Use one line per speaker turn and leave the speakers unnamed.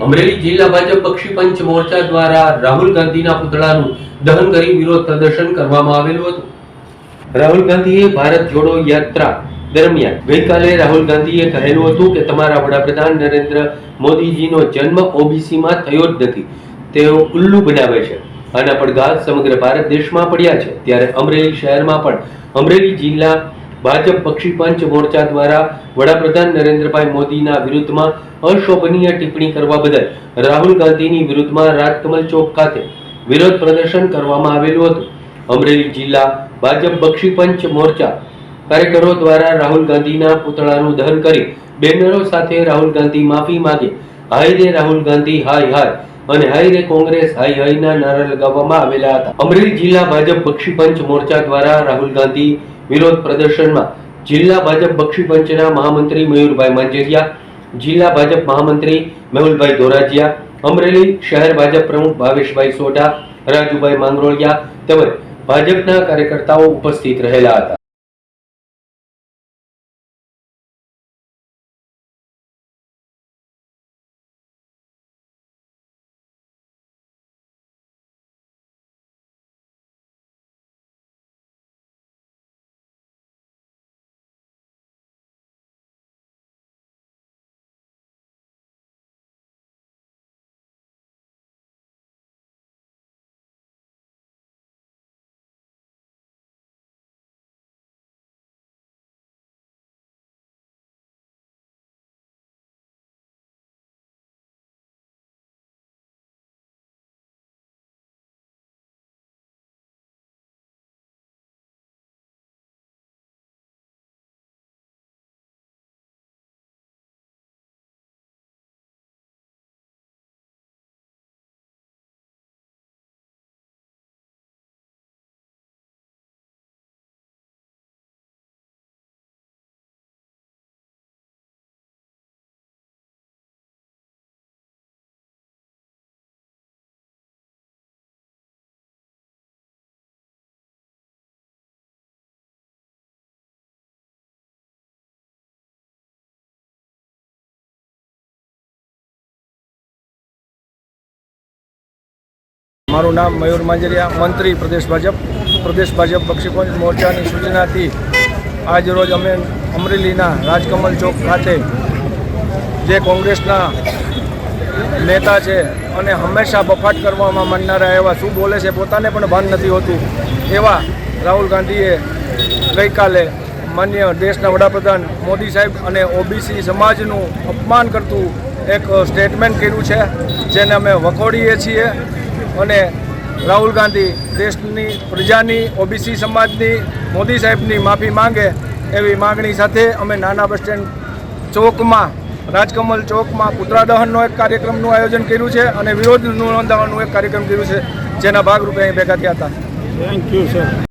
અમરેલી જિલ્લા ભાજપ પક્ષી પંચ મોરચા દ્વારા રાહુલ ગાંધીના પુતળાનું દહન કરી વિરોધ પ્રદર્શન કરવામાં આવેલું હતું. રાહુલ ગાંધીએ ભારત જોડો યાત્રા દરમિયાન ગઈકાલે રાહુલ ગાંધીએ કહેલું હતું કે તમારા વડાપ્રધાન નરેન્દ્ર મોદીજીનો જન્મ ઓબીસીમાં થયો જ નથી. તેઓ ઉલ્લુ બનાવે છે. આના પડઘા સમગ્ર ભારત દેશમાં પડ્યા છે. ત્યારે અમરેલી શહેરમાં પણ અમરેલી જિલ્લા ભાજપ પક્ષી પંચ મોરચા દ્વારા વડાપ્રધાન નરેન્દ્રભાઈ મોદીના વિરુદ્ધમાં અશોભનીય ટિપ્પણી કરવા બદલ રાહુલ ગાંધીની વિરુદ્ધમાં રાજકમલ ચોક ખાતે વિરોધ પ્રદર્શન કરવામાં આવેલું હતું. અમરેલી જિલ્લા ભાજપ બક્ષી પંચ મોરચા કાર્યકરો દ્વારા રાહુલ ગાંધીના પુતળાનું દહન કરી બેનરો સાથે રાહુલ ગાંધી માફી માગે. હાય રે રાહુલ ગાંધી, હાય હાય. અને હાય રે કોંગ્રેસ હાઈ હાયના નારા લગાવવામાં આવેલા હતા. અમરેલી જિલ્લા ભાજપ બક્ષી પંચ મોરચા દ્વારા રાહુલ ગાંધી વિરોધ પ્રદર્શનમાં જિલ્લા ભાજપ બક્ષી પંચના મહામંત્રી મયુરભાઈ માંજરિયા, જિલ્લા ભાજપ મહામંત્રી મેહુલભાઈ ધોરાજીયા, અમરેલી શહેર ભાજપ પ્રમુખ ભાવેશભાઈ સોઢા, રાજુભાઈ માંગરોળિયા તેમજ ભાજપના કાર્યકર્તાઓ ઉપસ્થિત રહેલા હતા.
મારું નામ મયુર માંજરિયા, મંત્રી પ્રદેશ ભાજપ પ્રદેશ ભાજપ બક્ષીપંચ મોરચાની સૂચનાથી આજરોજ અમે અમરેલીના રાજકમલ ચોક ખાતે જે કોંગ્રેસના નેતા છે અને હંમેશા બફાટ કરવામાં માનનારા એવા શું બોલે છે પોતાને પણ ભાન નથી હોતું, એવા રાહુલ ગાંધીએ ગઈકાલે માન્ય દેશના વડાપ્રધાન મોદી સાહેબ અને ઓબીસી સમાજનું અપમાન કરતું એક સ્ટેટમેન્ટ કર્યું છે, જેને અમે વખોડીએ છીએ. અને રાહુલ ગાંધી દેશની પ્રજાની, ઓબીસી સમાજની, મોદી સાહેબની માફી માંગે એવી માગણી સાથે અમે નાના બસ સ્ટેન્ડ ચોકમાં, રાજકમલ ચોકમાં પુતળા દહનનો એક કાર્યક્રમનું આયોજન કર્યું છે અને વિરોધ નોંધાવવાનું એક કાર્યક્રમ કર્યું છે, જેના ભાગરૂપે અહીં ભેગા થયા હતા.
Thank you sir